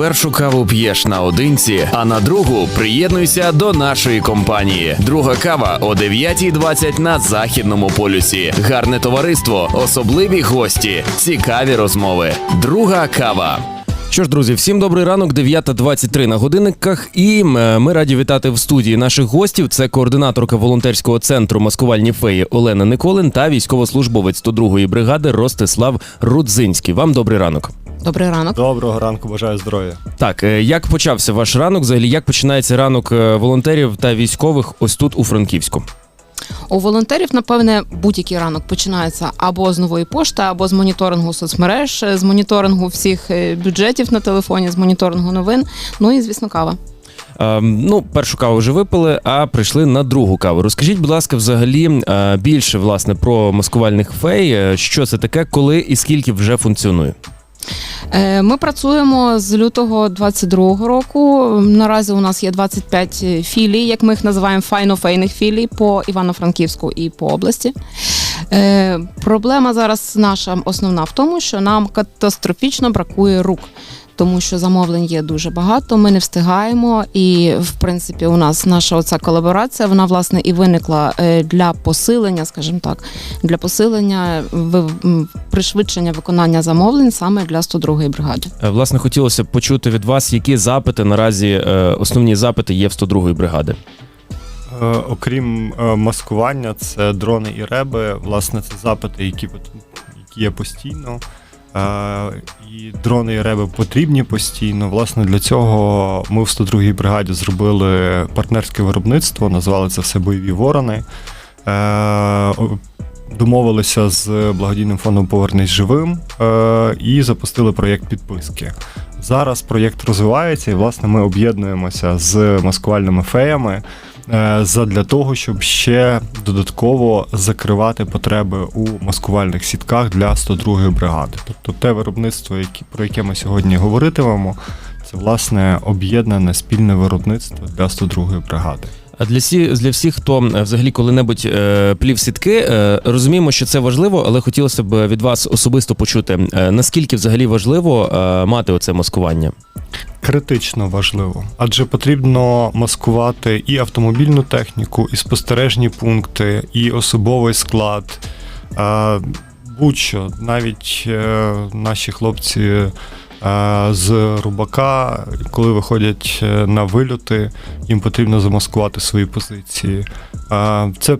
першу каву п'єш наодинці, а на другу приєднуйся до нашої компанії. Друга кава о 9.20 на західному полюсі. Гарне товариство, особливі гості, цікаві розмови. Друга кава. Що ж, друзі, всім добрий ранок, 9.23 на годинниках. І е, ми раді вітати в студії наших гостів. Це координаторка волонтерського центру маскувальні феї Олена Николин та військовослужбовець 102-ї бригади Ростислав Рудзинський. Вам добрий ранок. Добрий ранок. Доброго ранку, бажаю здоров'я. Так, е, як почався ваш ранок? Взагалі, як починається ранок е, волонтерів та військових ось тут у Франківську? У волонтерів, напевне, будь-який ранок починається або з нової пошти, або з моніторингу соцмереж, з моніторингу всіх е, бюджетів на телефоні, з моніторингу новин. Ну і звісно, кава. Е, ну, першу каву вже випили, а прийшли на другу каву. Розкажіть, будь ласка, взагалі е, більше власне про маскувальних фей. Е, Що це таке, коли і скільки вже функціонує? Е, Ми працюємо з лютого 22-го року. Наразі у нас є 25 філій, як ми їх називаємо файнофейних філій по Івано-Франківську і по області. Е, Проблема зараз наша основна в тому, що нам катастрофічно бракує рук. Тому що замовлень є дуже багато, ми не встигаємо, і в принципі у нас наша оця колаборація, вона власне і виникла е, для посилення, скажімо так, для посилення пришвидшення виконання замовлень саме для 102-ї бригади. Е, Власне, хотілося б почути від вас, які запити наразі е, основні запити є в 102-ї бригади. Окрім маскування, це дрони і реби. Власне, це запити, які, які є постійно. І дрони і реби потрібні постійно. Власне, для цього ми в 102-й бригаді зробили партнерське виробництво, назвали це все бойові ворони. Е, Домовилися з благодійним фондом Повернись живим е, і запустили проєкт підписки. Зараз проєкт розвивається, і власне ми об'єднуємося з маскувальними феями задля того, щоб ще додатково закривати потреби у маскувальних сітках для 102-ї бригади. Тобто те виробництво, про яке ми сьогодні говоритимемо, це власне об'єднане спільне виробництво для 102-ї бригади. Для всі для всіх, хто е, взагалі коли-небудь е, плів сітки, е, розуміємо, що це важливо, але хотілося б від вас особисто почути, наскільки взагалі важливо мати оце маскування. Критично важливо, адже потрібно маскувати і автомобільну техніку, і спостережні пункти, і особовий склад. Будь-що, навіть наші хлопці з Рубака, коли виходять е, на вильоти, їм потрібно замаскувати свої позиції. Е, Це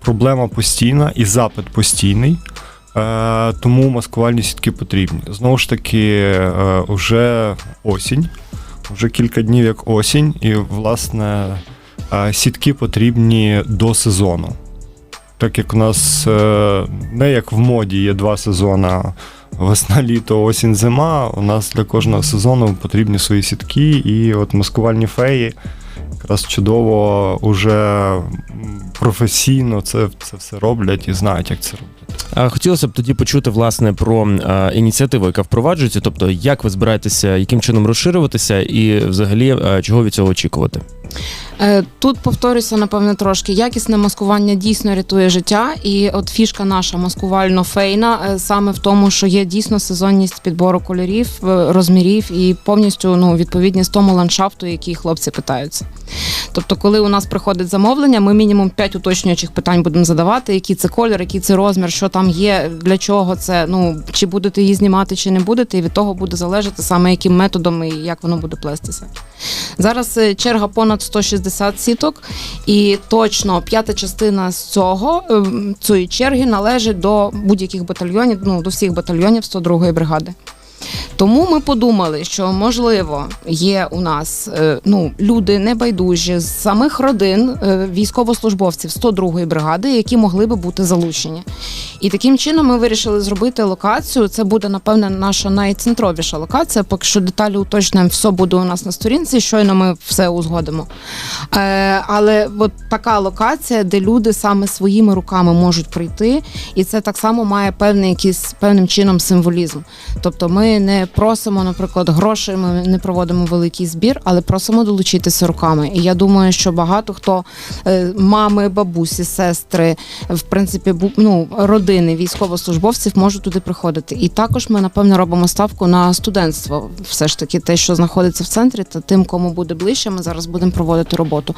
проблема постійна і запит постійний. Е, Тому маскувальні сітки потрібні. Знову ж таки, е, вже осінь, вже кілька днів як осінь, і власне е, сітки потрібні до сезону. Так як у нас е, не як в моді є два сезони. Весна, літо, осінь, зима. У нас для кожного сезону потрібні свої сітки, і от маскувальні феї якраз чудово уже професійно це, це все роблять і знають, як це робити. Хотілося б тоді почути власне про ініціативу, яка впроваджується, тобто як ви збираєтеся, яким чином розширюватися, і взагалі чого від цього очікувати. Е, Тут повторюся, напевне, трошки. Якісне маскування дійсно рятує життя. І от фішка наша маскувально-фейна е, саме в тому, що є дійсно сезонність підбору кольорів, е, розмірів і повністю ну, відповідність тому ландшафту, який хлопці питаються. Тобто, коли у нас приходить замовлення, ми мінімум 5 уточнюючих питань будемо задавати, який це колір, який це розмір, що там є, для чого це, ну чи будете її знімати, чи не будете, і від того буде залежати саме яким методом і як воно буде плестися. Зараз черга понад 160 сіток, і точно п'ята частина з цього ем, цієї черги належить до будь-яких батальйонів, ну до всіх батальйонів 102-ї бригади. Тому ми подумали, що можливо є у нас е, ну люди небайдужі з самих родин е, військовослужбовців 102-ї бригади, які могли би бути залучені. І таким чином ми вирішили зробити локацію. Це буде напевне наша найцентровіша локація. Поки що деталі уточнюємо, все буде у нас на сторінці. Щойно ми все узгодимо. Е, але от така локація, де люди саме своїми руками можуть прийти, і це так само має певний якийсь певним чином символізм. Тобто, ми не просимо, наприклад, грошей, ми не проводимо великий збір, але просимо долучитися руками. І я думаю, що багато хто е, мами, бабусі, сестри, в принципі, ну, родини. військовослужбовців можуть туди приходити. І також ми напевно робимо ставку на студентство. Все ж таки, те, що знаходиться в центрі, та тим, кому буде ближче, ми зараз будемо проводити роботу.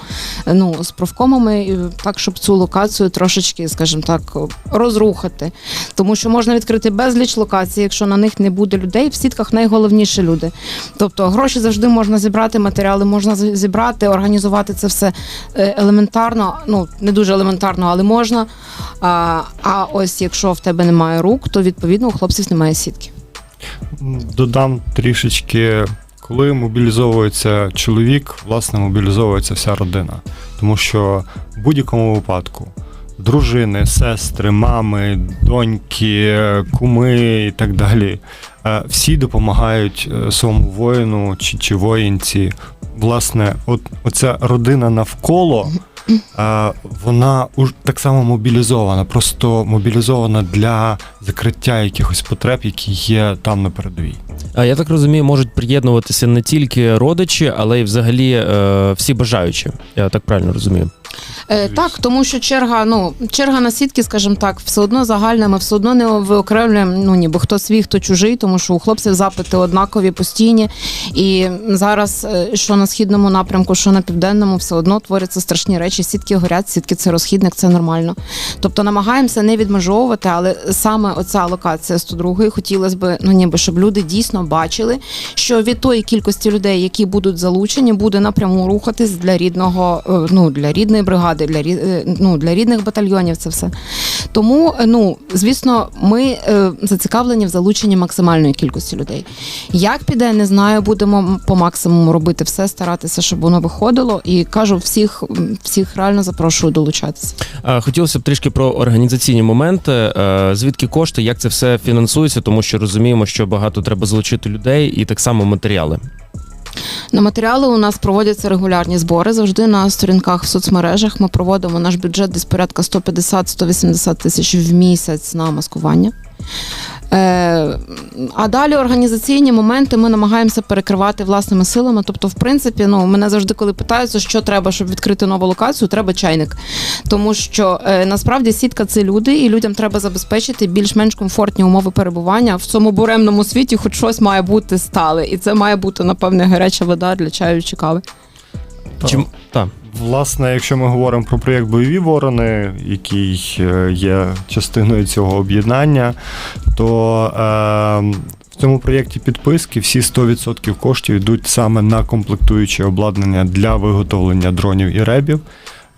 Ну з профкомами, так, щоб цю локацію трошечки, скажімо так, розрухати. Тому що можна відкрити безліч локацій, якщо на них не буде людей. В сітках найголовніше люди. Тобто гроші завжди можна зібрати, матеріали можна зібрати, організувати це все е, елементарно. Ну не дуже елементарно, але можна. А, а ось якщо в тебе немає рук, то відповідно у хлопців немає сітки. Додам трішечки, коли мобілізовується чоловік, власне, мобілізовується вся родина. Тому що в будь-якому випадку дружини, сестри, мами, доньки, куми і так далі. Е, Всі допомагають е, своєму воїну чи, чи воїнці. Власне, от оця родина навколо. е, Вона так само мобілізована, просто мобілізована для закриття якихось потреб, які є там на передовій. А я так розумію, можуть приєднуватися не тільки родичі, але й взагалі всі бажаючі. Я так правильно розумію. Е, так, тому що черга, ну черга на сітки, скажімо так, все одно загальна. Ми все одно не виокремлюємо, ну ніби хто свій, хто чужий, тому що у хлопців запити однакові, постійні. І зараз, е, що на східному напрямку, що на південному, все одно творяться страшні речі. Сітки горять, сітки це розхідник, це нормально. Тобто намагаємося не відмежовувати, але саме оця локація 102 хотілося б, ну ніби щоб люди дійсно бачили, що від тої кількості людей, які будуть залучені, буде напряму рухатись для рідного, е, ну для рідної бригади, для е, ну, для рідних батальйонів. Це все. Тому, е, ну звісно, ми е, зацікавлені в залученні максимальної кількості людей. Як піде, не знаю. Будемо по максимуму робити все, старатися, щоб воно виходило. І кажу, всіх, всіх реально запрошую долучатися. Хотілося б трішки про організаційні моменти. Звідки кошти, як це все фінансується, тому що розуміємо, що багато треба залучити людей і так само матеріали. На матеріали у нас проводяться регулярні збори. Завжди на сторінках в соцмережах ми проводимо наш бюджет десь порядка 150-180 тисяч в місяць на маскування. Е, а далі організаційні моменти ми намагаємося перекривати власними силами. Тобто, в принципі, ну мене завжди, коли питаються, що треба, щоб відкрити нову локацію, треба чайник. Тому що е, насправді сітка це люди, і людям треба забезпечити більш-менш комфортні умови перебування в цьому буремному світі, хоч щось має бути стале, і це має бути напевне гаряча вода для чаю чи кави. Чим так. Власне, якщо ми говоримо про проєкт Бойові ворони, який е, є частиною цього об'єднання, то е, в цьому проєкті підписки всі 100% коштів йдуть саме на комплектуюче обладнання для виготовлення дронів і ребів.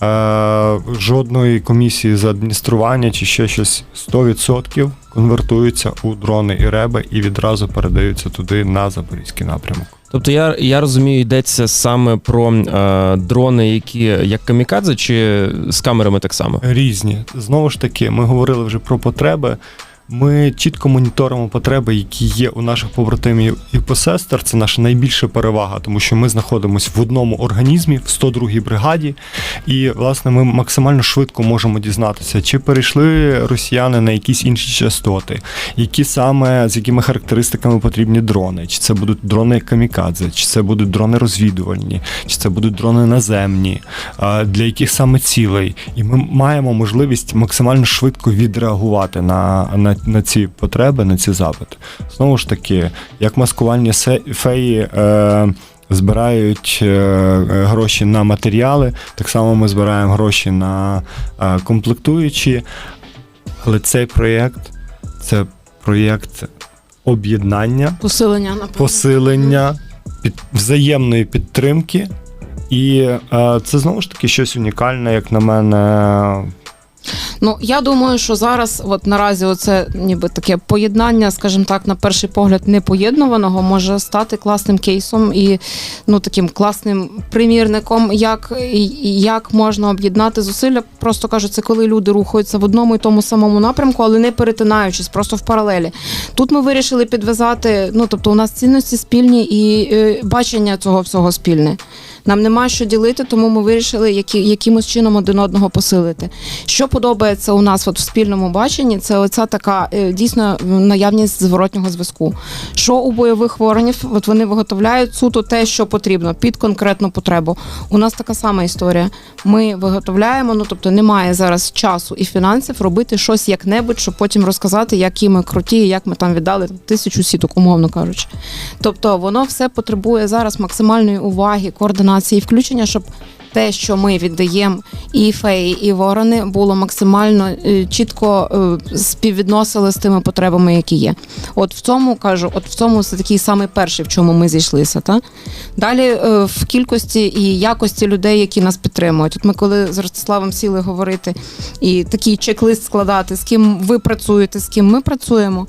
Е, жодної комісії з адміністрування чи ще щось 100% конвертуються у дрони і реби і відразу передаються туди на запорізький напрямок. Тобто я, я розумію, йдеться саме про е, дрони, які як камікадзе, чи з камерами так само. Різні. Знову ж таки, ми говорили вже про потреби. Ми чітко моніторимо потреби, які є у наших побратимів і посестер. Це наша найбільша перевага, тому що ми знаходимося в одному організмі в 102-й бригаді, і власне ми максимально швидко можемо дізнатися, чи перейшли росіяни на якісь інші частоти, які саме з якими характеристиками потрібні дрони, чи це будуть дрони камікадзе, чи це будуть дрони розвідувальні, чи це будуть дрони наземні, для яких саме цілей. І ми маємо можливість максимально швидко відреагувати на, на, на ці потреби, на ці запити. Знову ж таки, як маскувальні феї. Е, Збирають е, е, гроші на матеріали, так само ми збираємо гроші на е, комплектуючі. Але цей проєкт це проєкт об'єднання, Посилення посилення, під, взаємної підтримки. І е, це знову ж таки щось унікальне, як на мене. Ну я думаю, що зараз, от наразі, оце ніби таке поєднання, скажімо так, на перший погляд непоєднуваного може стати класним кейсом і ну таким класним примірником, як, як можна об'єднати зусилля. Просто кажуть, це коли люди рухаються в одному і тому самому напрямку, але не перетинаючись, просто в паралелі. Тут ми вирішили підв'язати. Ну тобто, у нас цінності спільні і е, бачення цього всього спільне. Нам нема що ділити, тому ми вирішили які, якимось чином один одного посилити. Що подобається у нас от в спільному баченні, це оця така е, дійсно наявність зворотнього зв'язку. Що у бойових воронів, от вони виготовляють суто те, що потрібно під конкретну потребу. У нас така сама історія. Ми виготовляємо, ну тобто немає зараз часу і фінансів робити щось як-небудь, щоб потім розказати, які ми круті, як ми там віддали тисячу сіток, умовно кажучи. Тобто воно все потребує зараз максимальної уваги, координації, і включення, щоб те, що ми віддаємо і феї, і ворони, було максимально е, чітко е, співвідносили з тими потребами, які є. От в цьому кажу, от в цьому це такий самий перший, в чому ми зійшлися. Та? Далі е, в кількості і якості людей, які нас підтримують. От ми коли з Ростиславом сіли говорити і такий чек-лист складати, з ким ви працюєте, з ким ми працюємо.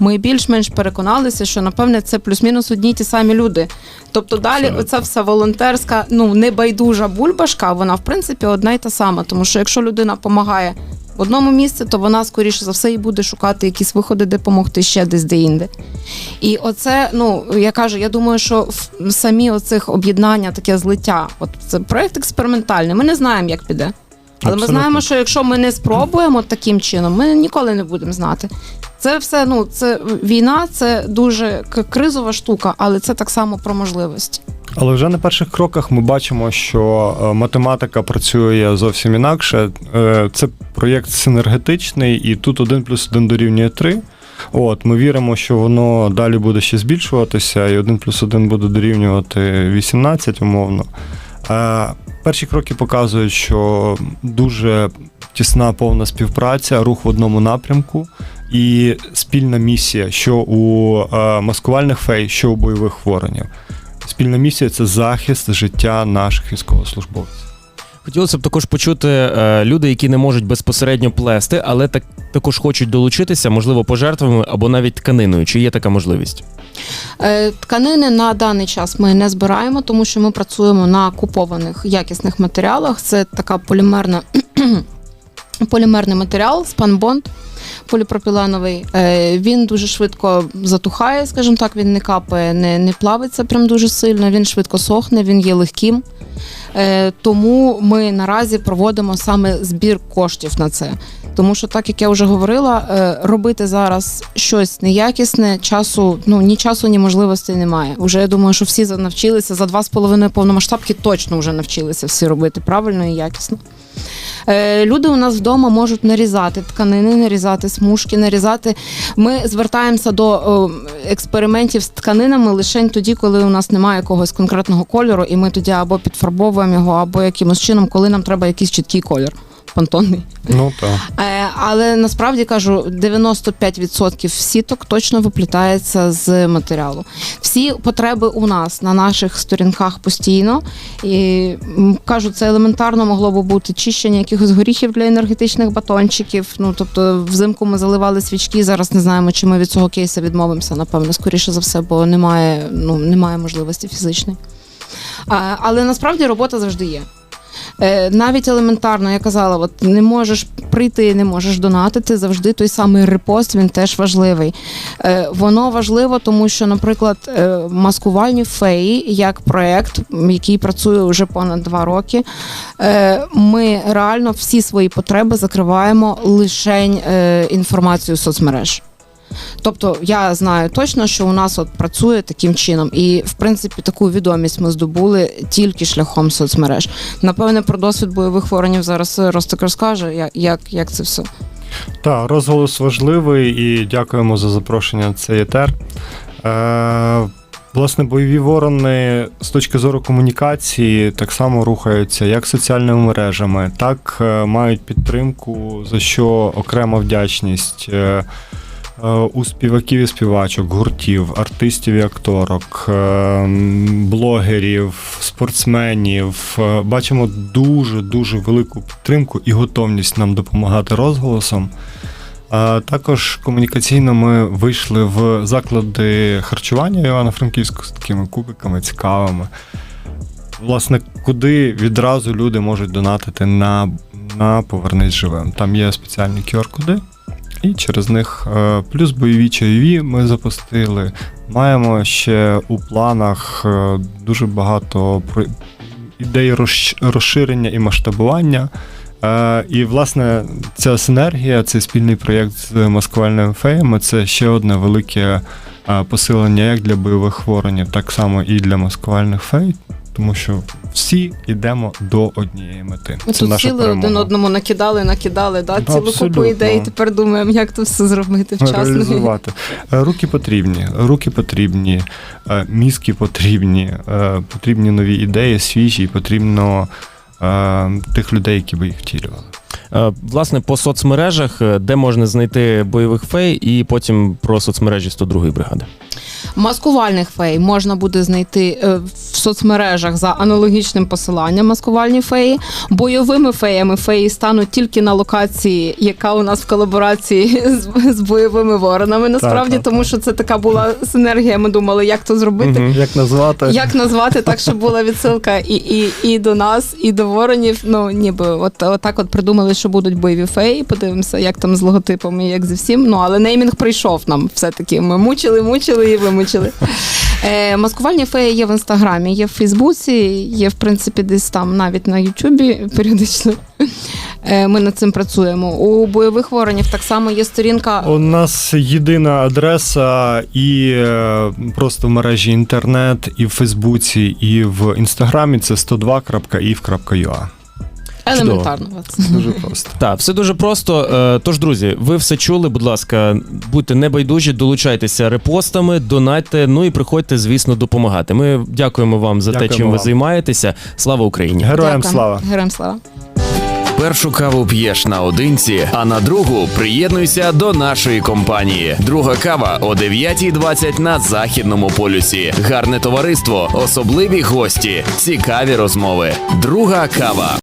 Ми більш-менш переконалися, що напевне це плюс-мінус одні й ті самі люди. Тобто далі Абсолютно. оця вся волонтерська, ну небайдужа бульбашка, вона в принципі одна й та сама. Тому що якщо людина допомагає в одному місці, то вона скоріше за все і буде шукати якісь виходи, де допомогти ще десь де-інде. І оце, ну я кажу, я думаю, що в самі оцих об'єднання, таке злиття, от це проект експериментальний. Ми не знаємо, як піде. Але Абсолютно. ми знаємо, що якщо ми не спробуємо таким чином, ми ніколи не будемо знати. Це все, ну це війна, це дуже кризова штука, але це так само про можливості. Але вже на перших кроках ми бачимо, що е, математика працює зовсім інакше. Е, Це проєкт синергетичний, і тут 1 плюс 1 дорівнює 3. От, ми віримо, що воно далі буде ще збільшуватися, і 1 плюс 1 буде дорівнювати 18, умовно. Е, Перші кроки показують, що дуже тісна повна співпраця, рух в одному напрямку і спільна місія, що у е, маскувальних фей, що у бойових воронів. Спільна місія це захист життя наших військовослужбовців. Хотілося б також почути е, люди, які не можуть безпосередньо плести, але так також хочуть долучитися, можливо, пожертвами або навіть тканиною. Чи є така можливість? Е, Тканини на даний час ми не збираємо, тому що ми працюємо на купованих якісних матеріалах. Це така полімерна полімерний матеріал, спанбонд поліпропіленовий. Е, Він дуже швидко затухає, скажімо так, він не капає, не, не плавиться прям дуже сильно, він швидко сохне, він є легким. Е, Тому ми наразі проводимо саме збір коштів на це. Тому що, так як я вже говорила, е, робити зараз щось неякісне, часу, ну ні часу, ні можливостей немає. Уже я думаю, що всі навчилися за два з половиною повномасштабки, точно вже навчилися всі робити правильно і якісно. Е, Люди у нас вдома можуть нарізати тканини, нарізати смужки, нарізати. Ми звертаємося до експериментів з тканинами лише тоді, коли у нас немає якогось конкретного кольору, і ми тоді або підфарбовуємо його, або якимось чином, коли нам треба якийсь чіткий колір. Пантонний. Ну так. Е, але насправді кажу, 95% сіток точно виплітається з матеріалу. Всі потреби у нас на наших сторінках постійно. І кажу, це елементарно могло би бути чищення якихось горіхів для енергетичних батончиків. Ну тобто, взимку ми заливали свічки. Зараз не знаємо, чи ми від цього кейсу відмовимося. Напевно, скоріше за все, бо немає, ну немає можливості фізичної. Але насправді робота завжди є. Е, навіть елементарно, я казала, от не можеш прийти, не можеш донатити. Завжди той самий репост, він теж важливий. Е, воно важливо, тому що, наприклад, е, маскувальні феї як проект, який працює вже понад два роки. Ми реально всі свої потреби закриваємо лише інформацією соцмереж. Тобто я знаю точно, що у нас от працює таким чином, і в принципі таку відомість ми здобули тільки шляхом соцмереж. Напевне, про досвід бойових воронів зараз Ростик розкаже, як, як, це все. Так, розголос важливий і дякуємо за запрошення на цей етер. Е, власне, бойові ворони з точки зору комунікації так само рухаються як соціальними мережами, так е, мають підтримку, за що окрема вдячність. Е, У співаків і співачок, гуртів, артистів і акторок, е, блогерів, спортсменів. Е, Бачимо дуже дуже велику підтримку і готовність нам допомагати розголосом. А також комунікаційно ми вийшли в заклади харчування Івано-Франківську з такими кубиками цікавими. Власне, куди відразу люди можуть донатити на, на повернись живим. Там є спеціальні QR-коди, і через них е, плюс бойові чайові ми запустили. Маємо ще у планах е, дуже багато розш- розширення і масштабування. Е, І, власне, ця синергія, цей спільний проєкт з маскувальними феями це ще одне велике посилення як для бойових воронів, так само і для маскувальних фей, тому що всі йдемо до однієї мети. Ми це тут наша сіли перемога. один одному накидали, накидали, да, цілу купу ідей. Тепер думаємо, як то все зробити вчасно. реалізувати. Е, Руки потрібні, руки потрібні, е, мізки потрібні, е, потрібні нові ідеї, свіжі, потрібно тих людей, які би їх втілювали. Е, Власне, по соцмережах, е, де можна знайти бойових фей, і потім про соцмережі 102-ї бригади. Маскувальних фей можна буде знайти е, в соцмережах за аналогічним посиланням маскувальні феї. Бойовими феями феї стануть тільки на локації, яка у нас в колаборації з, з бойовими воронами. Насправді, так, тому що це така була синергія. Ми думали, як то зробити. Мгм. Як назвати? Як назвати так, щоб була відсилка і, і, і до нас, і до воронів. Ну ніби от, от так от придумали, що будуть бойові феї. Подивимося, як там з логотипами, як зі всім. Ну але неймінг прийшов нам все-таки. Ми мучили, мучили і вимучили. Е, маскувальні феї є в інстаграмі, є в Фейсбуці, є в принципі десь там навіть на Ютубі періодично. Е, ми над цим працюємо. У бойових воронів так само є сторінка. У нас єдина адреса і е, просто в мережі інтернет, і в Фейсбуці, і в інстаграмі це 102.iv.ua. Елементарно. Дуже просто. Так, все дуже просто. Е, Тож, друзі, ви все чули, будь ласка, будьте небайдужі, долучайтеся репостами, донатьте, ну і приходьте, звісно, допомагати. Ми дякуємо вам за те, Дякуємо чим ви займаєтеся. Слава Україні! Героям Дякую. слава! Героям слава. Першу каву п'єш наодинці, а на другу приєднуйся до нашої компанії. Друга кава о 9.20 на західному полюсі. Гарне товариство, особливі гості, цікаві розмови. Друга кава.